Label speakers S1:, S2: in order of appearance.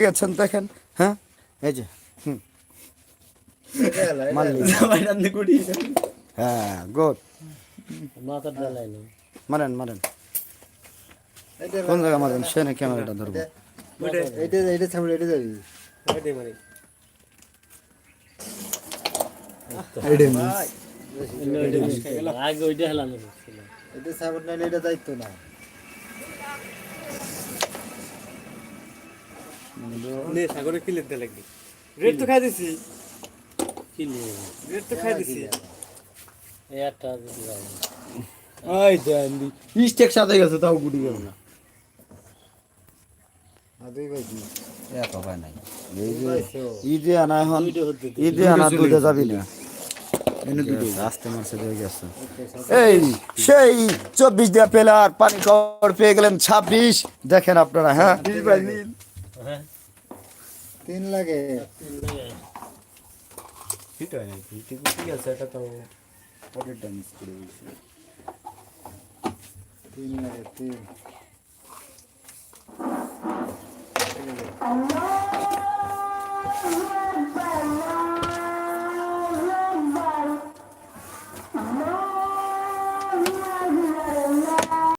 S1: গেছেন দেখেন হ্যাঁ? এই যে হুম। হ্যাঁ গুড।
S2: মাথার ডালাই না
S1: মারেন মারেন। কোন জায়গা মারেন? সে না ক্যামেরাটা ধরবো।
S3: এটা এটা ছাড়বে এটা যাবি
S2: আগে ওইটা হেলানো
S3: এটা ছাড়বে এটা দায়িত্ব না।
S4: নে সাগরে কি লিখতে লাগবে? রেড তো খাই দিছি।
S2: কি নিয়ে
S4: রেড তো খাই দিছি।
S2: এই একটা যদি যাও
S1: এই দেন স্টেক সাথে গেছে তাও গুটি গেল না। ঈদে আনা এখন ঈদে আনা দুইটা যাবি না। আস্তে মারছে দিয়ে গেছে। এই সেই চব্বিশ দিয়া পেলার পানি কর পেয়ে গেলেন ছাব্বিশ। দেখেন আপনারা হ্যাঁ।
S2: হ্যাঁ
S3: তিন লাগে।
S1: ফিট হয় নাকি? ঠিক আছে এটা তো পরেরটা মিস করে দিয়েছি।
S3: তিন লাগে তিন।